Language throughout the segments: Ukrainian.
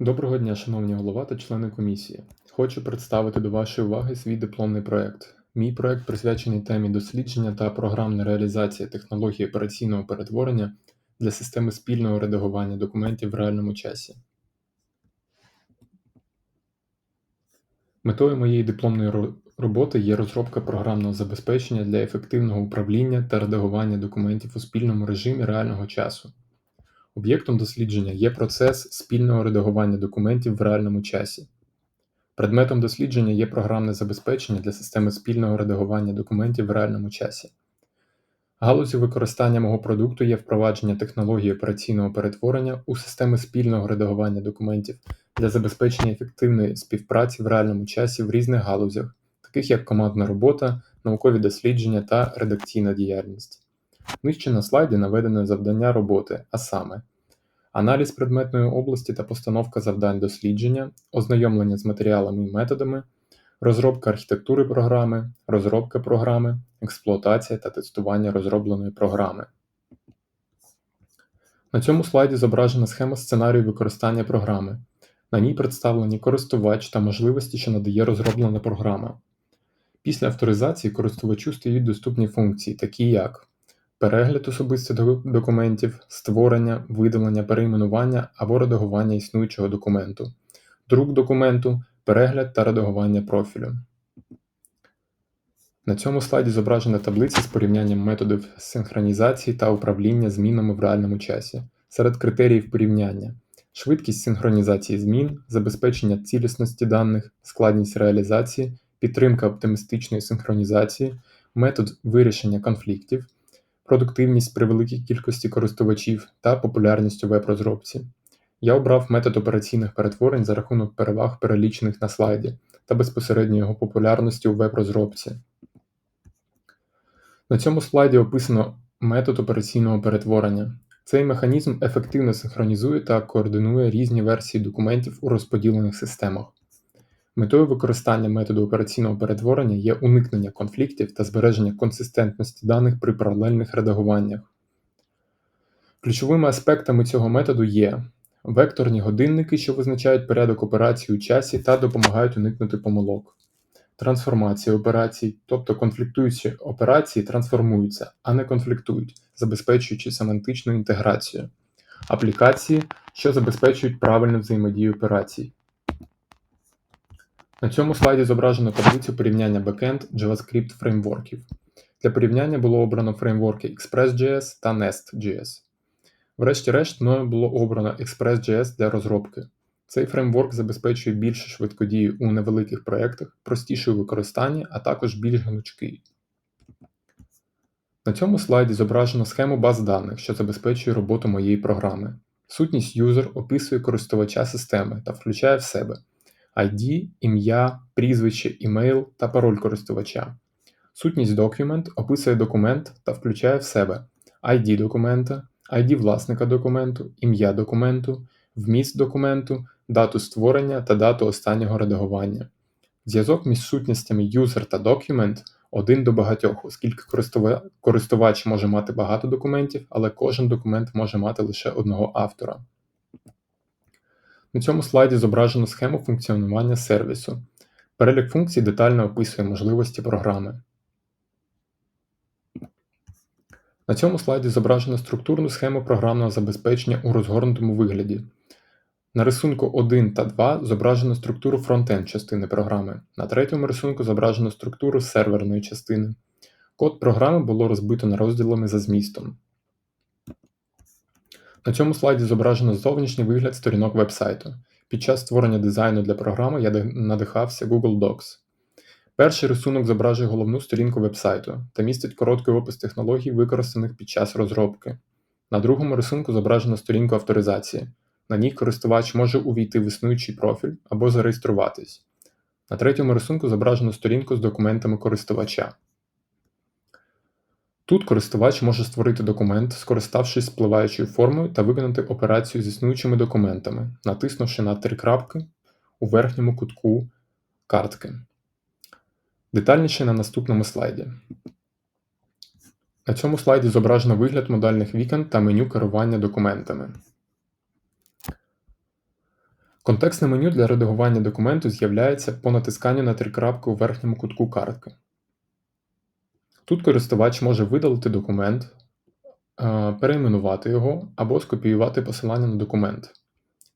Доброго дня, шановні голова та члени комісії. Хочу представити до вашої уваги свій дипломний проект. Мій проект присвячений темі дослідження та програмна реалізація технології операційного перетворення для системи спільного редагування документів в реальному часі. Метою моєї дипломної роботи є розробка програмного забезпечення для ефективного управління та редагування документів у спільному режимі реального часу. Об'єктом дослідження є процес спільного редагування документів в реальному часі. Предметом дослідження є програмне забезпечення для системи спільного редагування документів в реальному часі. Галузю використання мого продукту є впровадження технології операційного перетворення у системи спільного редагування документів для забезпечення ефективної співпраці в реальному часі в різних галузях, таких як командна робота, наукові дослідження та редакційна діяльність. Нижче на слайді наведено завдання роботи, а саме аналіз предметної області та постановка завдань дослідження, ознайомлення з матеріалами і методами, розробка архітектури програми, розробка програми, експлуатація та тестування розробленої програми. На цьому слайді зображена схема сценарію використання програми. На ній представлені користувач та можливості, що надає розроблена програма. Після авторизації користувачу стають доступні функції, такі як перегляд особистих документів, створення, видалення, перейменування або редагування існуючого документу, друк документу, перегляд та редагування профілю. На цьому слайді зображена таблиця з порівнянням методів синхронізації та управління змінами в реальному часі. Серед критеріїв порівняння швидкість синхронізації змін, забезпечення цілісності даних, складність реалізації, підтримка оптимістичної синхронізації, метод вирішення конфліктів, продуктивність при великій кількості користувачів та популярність у веб-розробці. Я обрав метод операційних перетворень за рахунок переваг, перелічених на слайді, та безпосередньо його популярності у веб-розробці. На цьому слайді описано метод операційного перетворення. Цей механізм ефективно синхронізує та координує різні версії документів у розподілених системах. Метою використання методу операційного перетворення є уникнення конфліктів та збереження консистентності даних при паралельних редагуваннях. Ключовими аспектами цього методу є векторні годинники, що визначають порядок операцій у часі та допомагають уникнути помилок, трансформація операцій, тобто конфліктуючі операції трансформуються, а не конфліктують, забезпечуючи семантичну інтеграцію, аплікації, що забезпечують правильну взаємодію операцій. На цьому слайді зображено таблицю порівняння бекенд JavaScript фреймворків. Для порівняння було обрано фреймворки Express.js та Nest.js. Врешті-решт, мною було обрано Express.js для розробки. Цей фреймворк забезпечує більшу швидкодію у невеликих проєктах, простіший у використанні, а також більш гнучкий. На цьому слайді зображено схему баз даних, що забезпечує роботу моєї програми. Сутність юзер описує користувача системи та включає в себе ID, ім'я, прізвище, імейл та пароль користувача. Сутність документ описує документ та включає в себе ID документа, ID власника документу, ім'я документу, вміст документу, дату створення та дату останнього редагування. Зв'язок між сутністями user та document один до багатьох, оскільки користувач може мати багато документів, але кожен документ може мати лише одного автора. На цьому слайді зображено схему функціонування сервісу. Перелік функцій детально описує можливості програми. На цьому слайді зображено структурну схему програмного забезпечення у розгорнутому вигляді. На рисунку 1 та 2 зображено структуру фронтенд частини програми. На третьому рисунку зображено структуру серверної частини. Код програми було розбито на розділами за змістом. На цьому слайді зображено зовнішній вигляд сторінок вебсайту. Під час створення дизайну для програми я надихався Google Docs. Перший рисунок зображує головну сторінку вебсайту та містить короткий опис технологій, використаних під час розробки. На другому рисунку зображено сторінку авторизації. На ній користувач може увійти в існуючий профіль або зареєструватись. На третьому рисунку зображено сторінку з документами користувача. Тут користувач може створити документ, скориставшись спливаючою формою та виконати операцію з існуючими документами, натиснувши на три крапки у верхньому кутку картки. Детальніше на наступному слайді. На цьому слайді зображено вигляд модальних вікон та меню керування документами. Контекстне меню для редагування документу з'являється по натисканню на три крапки у верхньому кутку картки. Тут користувач може видалити документ, е, перейменувати його або скопіювати посилання на документ.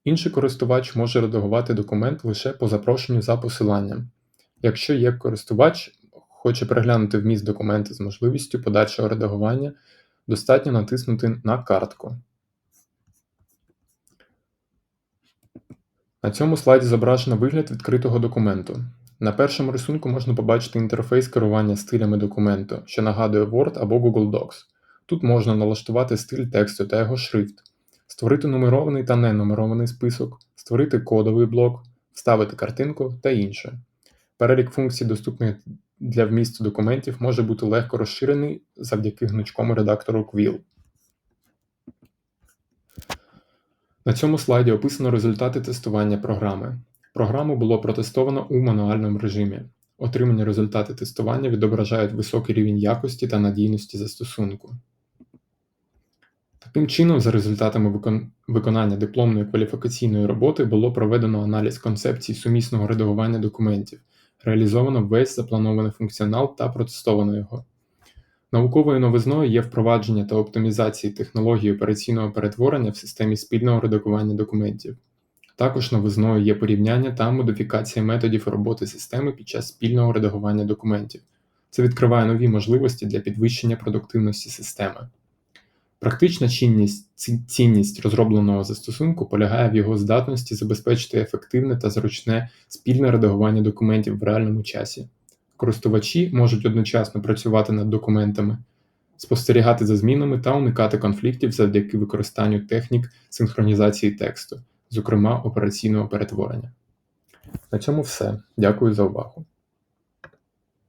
Інший користувач може редагувати документ лише по запрошенню за посиланням. Якщо є користувач, хоче переглянути вміст документа з можливістю подальшого редагування, достатньо натиснути на картку. На цьому слайді зображено вигляд відкритого документу. На першому рисунку можна побачити інтерфейс керування стилями документу, що нагадує Word або Google Docs. Тут можна налаштувати стиль тексту та його шрифт, створити нумерований та ненумерований список, створити кодовий блок, вставити картинку та інше. Перелік функцій, доступних для вмісту документів, може бути легко розширений завдяки гнучкому редактору Quill. На цьому слайді описано результати тестування програми. Програму було протестовано у мануальному режимі. Отримані результати тестування відображають високий рівень якості та надійності застосунку. Таким чином, за результатами викон... виконання дипломної кваліфікаційної роботи було проведено аналіз концепцій сумісного редагування документів, реалізовано весь запланований функціонал та протестовано його. Науковою новизною є впровадження та оптимізації технології операційного перетворення в системі спільного редагування документів. Також новизною є порівняння та модифікація методів роботи системи під час спільного редагування документів. Це відкриває нові можливості для підвищення продуктивності системи. Практична цінність, цінність розробленого застосунку полягає в його здатності забезпечити ефективне та зручне спільне редагування документів в реальному часі. Користувачі можуть одночасно працювати над документами, спостерігати за змінами та уникати конфліктів завдяки використанню технік синхронізації тексту, зокрема операційного перетворення. На цьому все. Дякую за увагу.